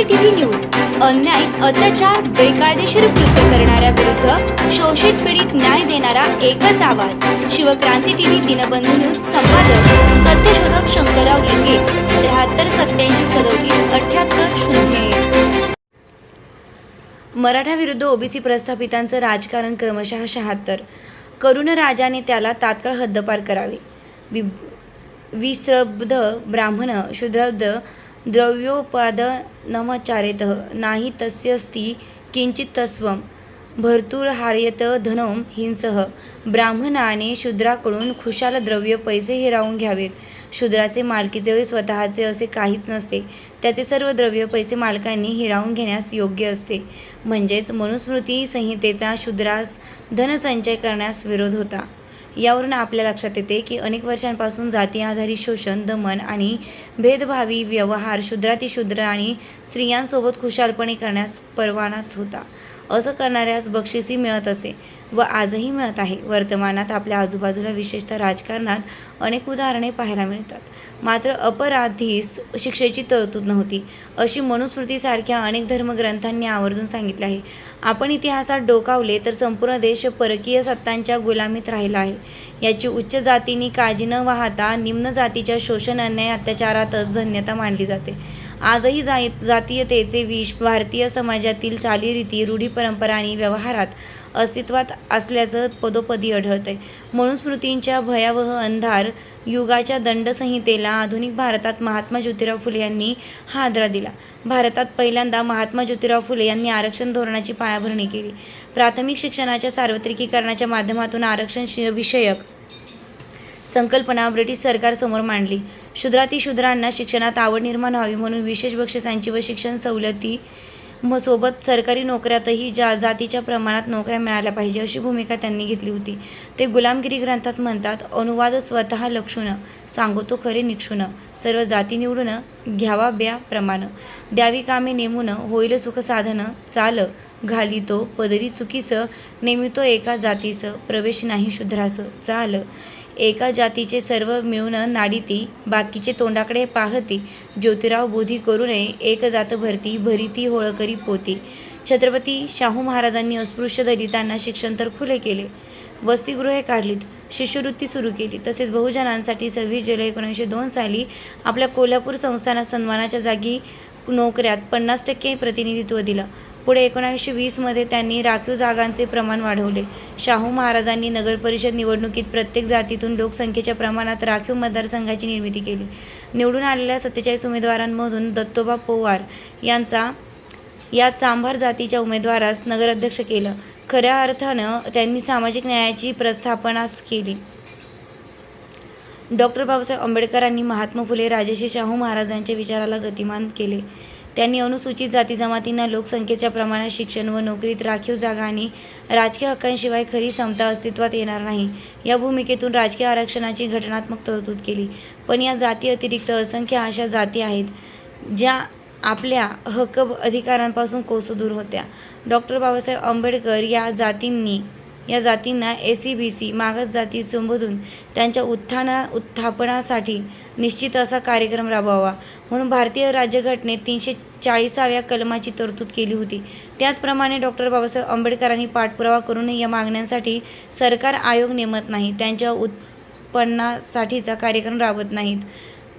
OBC TV news अन्याय अत्याचार बेकायदेशीर कृत्य करणाऱ्या विरुद्ध शोषित पीडित न्याय देणारा एकच आवाज. शिवक्रांती टीव्ही दिनबंधू न्यूज संपादक सत्यशोधक शंकरराव लिंगे त्र्याहत्तर सत्याऐंशी सदोतीस अठ्याहत्तर शून्य एक. मराठा विरुद्ध ओबीसी प्रस्थापितांचं राजकारण क्रमशः शहात्तर. करुण राजाने त्याला तात्काळ हद्दपार करावे. वि विश्रब्ध ब्राह्मण शूद्रब्ध द्रव्योपाद नमचारेत नाही तस्यस्ति किंचित तस्वम भरतुरहार्यत धनम हिंसः। ब्राह्मणाने शूद्राकडून खुशाल द्रव्य पैसे हिरावून घ्यावेत। शूद्राचे मालकीचे व स्वतःचे असे काहीच नसते। त्याचे सर्व द्रव्य पैसे मालकांनी हिरावून घेण्यास योग्य असते। म्हणजेच मनुस्मृती संहितेचा शूद्रास धनसंचय करण्यास विरोध होता। यावरून आपल्या लक्षात येते की अनेक वर्षांपासून जाती आधारित शोषण दमन आणि भेदभावी व्यवहार शूद्रातिशूद्र आणि स्त्रियांसोबत खुशालपणे करण्यास परवानाच होता. असं करणाऱ्यास बक्षिसी मिळत असे व आजही मिळत आहे. वर्तमानात आपल्या आजूबाजूला विशेषतः राजकारणात अनेक उदाहरणे पाहायला मिळतात. मात्र अपराधीस शिक्षेची तरतूद नव्हती. अशी मनुस्मृतीसारख्या अनेक धर्मग्रंथांनी आवर्जून सांगितले आहे. आपण इतिहासात डोकावले तर संपूर्ण देश परकीय सत्तांच्या गुलामीत राहिला आहे. याची उच्च जातींनी काळजी न वाहता निम्न जातीच्या शोषण अन्याय अत्याचारातच धन्यता मानली जाते. आजही जाय जातीयतेचे विष भारतीय समाजातील चालीरीती रूढी परंपरा आणि व्यवहारात अस्तित्वात असल्याचं पदोपदी आढळते म्हणून स्मृतींच्या भयावह अंधार युगाच्या दंडसंहितेला आधुनिक भारतात महात्मा ज्योतिराव फुले यांनी हा आदरा दिला. भारतात पहिल्यांदा महात्मा ज्योतिराव फुले यांनी आरक्षण धोरणाची पायाभरणी केली. प्राथमिक शिक्षणाच्या सार्वत्रिकीकरणाच्या माध्यमातून आरक्षण विषयक संकल्पना ब्रिटिश सरकारसमोर मांडली. शूद्रातिशूद्रांना शिक्षणात आवड निर्माण व्हावी म्हणून विशेष बक्षिसांची व शिक्षण सवलती म सोबत सरकारी नोकऱ्यातही जा जातीच्या प्रमाणात नोकऱ्या मिळाल्या पाहिजे अशी भूमिका त्यांनी घेतली होती. ते गुलामगिरी ग्रंथात म्हणतात अनुवाद स्वतः लक्षुण सांगतो खरे निक्षुण सर्व जाती निवडून घ्यावा ब्या प्रमाण. द्यावी कामे नेमून होईल सुख साधन. चाल घालितो पदरी चुकीस. नेमितो एका जातीस. प्रवेश नाही शूद्रास. चाल. एका जातीचे सर्व मिळून नाडीती. बाकीचे तोंडाकडे पाहती. ज्योतिराव बोधी करू नये. एक जात भरती. भरीती होळकरी पोती. छत्रपती शाहू महाराजांनी अस्पृश्य दलितांना शिक्षण तर खुले केले. वसतिगृहे काढलीत. शिष्यवृत्ती सुरू केली. तसेच बहुजनांसाठी सव्वीस जुलै एकोणीसशे दोन साली आपल्या कोल्हापूर संस्थानात सन्मानाच्या जागी नोकऱ्यात पन्नास टक्के प्रतिनिधित्व दिलं. पुढे एकोणावीसशे वीसमध्ये त्यांनी राखीव जागांचे प्रमाण वाढवले. शाहू महाराजांनी नगरपरिषद निवडणुकीत प्रत्येक जातीतून लोकसंख्येच्या प्रमाणात राखीव मतदारसंघाची निर्मिती केली. निवडून आलेल्या सत्तेचाळीस उमेदवारांमधून दत्तोबा पोवार यांचा या चांभार जातीच्या उमेदवारास नगराध्यक्ष केलं. खऱ्या अर्थानं त्यांनी सामाजिक न्यायाची प्रस्थापनाच केली. डॉक्टर बाबासाहेब आंबेडकरांनी महात्मा फुले राजेशी शाहू महाराजांच्या विचाराला गतिमान केले. त्यांनी अनुसूचित जाती जमातींना लोकसंख्येच्या प्रमाणात शिक्षण व नोकरीत राखीव जागा आणि राजकीय हक्कांशिवाय खरी समता अस्तित्वात येणार नाही या भूमिकेतून राजकीय आरक्षणाची घटनात्मक तरतूद केली. पण या जाती अतिरिक्त असंख्य अशा जाती आहेत ज्या आपल्या हक्क अधिकारांपासून कोसू दूर होत्या. डॉक्टर बाबासाहेब आंबेडकर या जातींनी या जातींना ए सी बी सी मागास जाती संबोधून त्यांच्या उत्थाना उत्थापनासाठी निश्चित असा कार्यक्रम राबवावा. म्हणून भारतीय राज्यघटनेत तीनशे चाळीसाव्या कलमाची तरतूद केली होती. त्याचप्रमाणे डॉक्टर बाबासाहेब आंबेडकरांनी पाठपुरावा करून या मागण्यांसाठी सरकार आयोग नेमत नाही. त्यांच्या उत्पन्नासाठीचा कार्यक्रम राबवत नाहीत.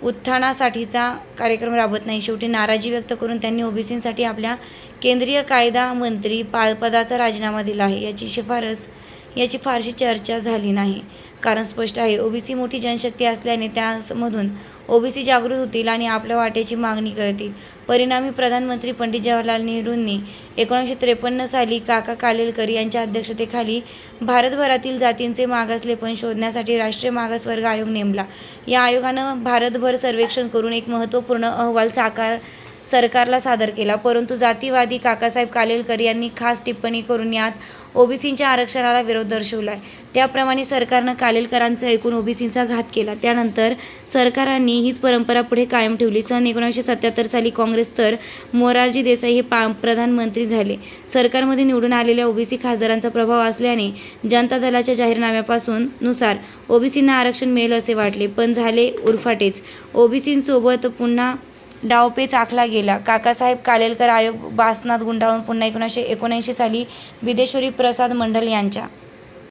उत्थानासाठीचा कार्यक्रम राबवत नाही. शेवटी नाराजी व्यक्त करून त्यांनी ओबीसींसाठी आपल्या केंद्रीय कायदा मंत्री पा पदाचा राजीनामा दिला आहे. याची शिफारस याची फारशी चर्चा झाली नाही. कारण स्पष्ट आहे. ओबीसी मोठी जनशक्ती असल्याने त्यामधून ओबीसी जागृत होतील आणि आपल्या वाटेची मागणी करतील. परिणामी प्रधानमंत्री पंडित जवाहरलाल नेहरूंनी एकोणीसशे त्रेपन्न साली काका कालेलकर यांच्या अध्यक्षतेखाली भारतभरातील जातींचे मागासलेपण शोधण्यासाठी राष्ट्रीय मागासवर्ग आयोग नेमला. या आयोगानं भारतभर सर्वेक्षण करून एक महत्त्वपूर्ण अहवाल साकार सरकारला सादर केला. परंतु जातीवादी काकासाहेब कालेलकर यांनी खास टिप्पणी करून यात ओबीसींच्या आरक्षणाला विरोध दर्शवला आहे त्याप्रमाणे सरकारनं कालेलकरांचं ऐकून ओबीसींचा घात केला. त्यानंतर सरकारांनी हीच परंपरा पुढे कायम ठेवली. सन एकोणीसशे सत्याहत्तर साली काँग्रेस तर मोरारजी देसाई हे पा प्रधानमंत्री झाले. सरकारमध्ये निवडून आलेल्या ओबीसी खासदारांचा प्रभाव असल्याने जनता दलाच्या जाहीरनाम्यापासून नुसार ओबीसींना आरक्षण मिळेल असे वाटले. पण झाले उरफाटेच. ओबीसींसोबत पुन्हा डावपेच आखला गेला. काकासाहेब कालेलकर आयोग बासनात गुंडाळून पुन्हा एकोणीसशे एकोणऐंशी साली विदेश्वरी प्रसाद मंडल यांच्या